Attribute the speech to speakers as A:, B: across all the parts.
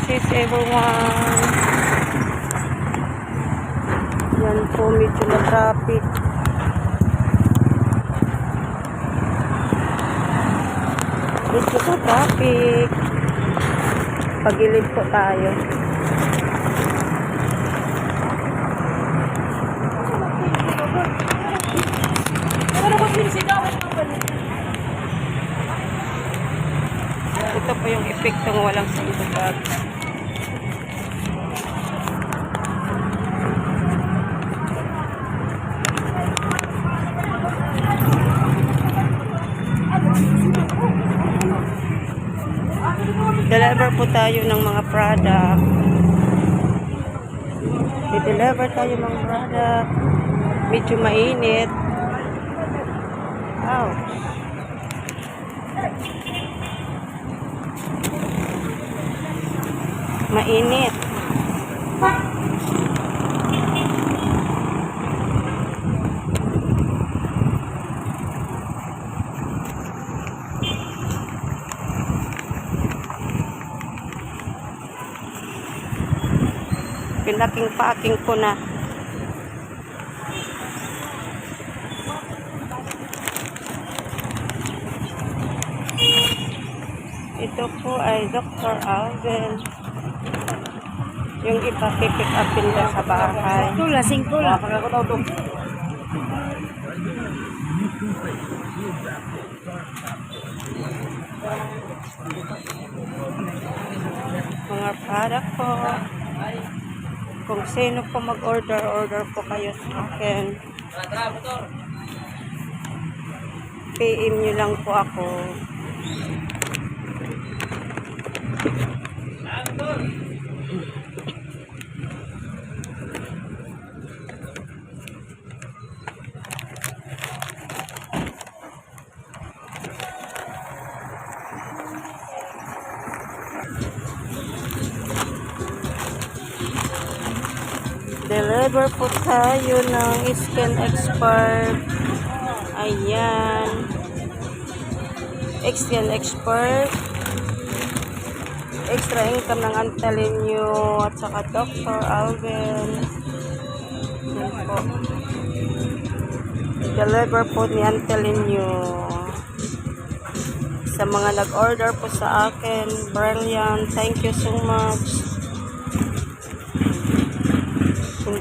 A: sis everyone. Yan po, medyo na traffic. Medyo na traffic. Pagilid po tayo. Ito po yung epektong walang sandugat. Deliver po tayo ng mga product. I-deliver tayo ng product. Medyo mainit. Ouch. Mainit. Pinaking packing ko na. Ito po ay Dr. Alvin. Yung iba pick up nila sa bahay.
B: Tula, sing tula.
A: Mga product po. Kung sino po mag-order, order po kayo sa akin. PM nyo lang po ako. Deliver po tayo ng skin expert. Ayan. Skin expert. Extra income ng Antalinyo at saka Dr. Alvin. Yan po. Deliver po ni Antalinyo. Sa mga nag-order po sa akin, brilliant. Thank you so much.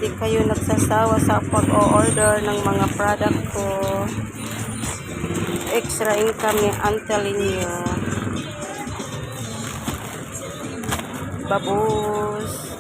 A: hindi kayo nagsasawa sa pag-o-order ng mga product ko. Extra income ni I'm telling Babos.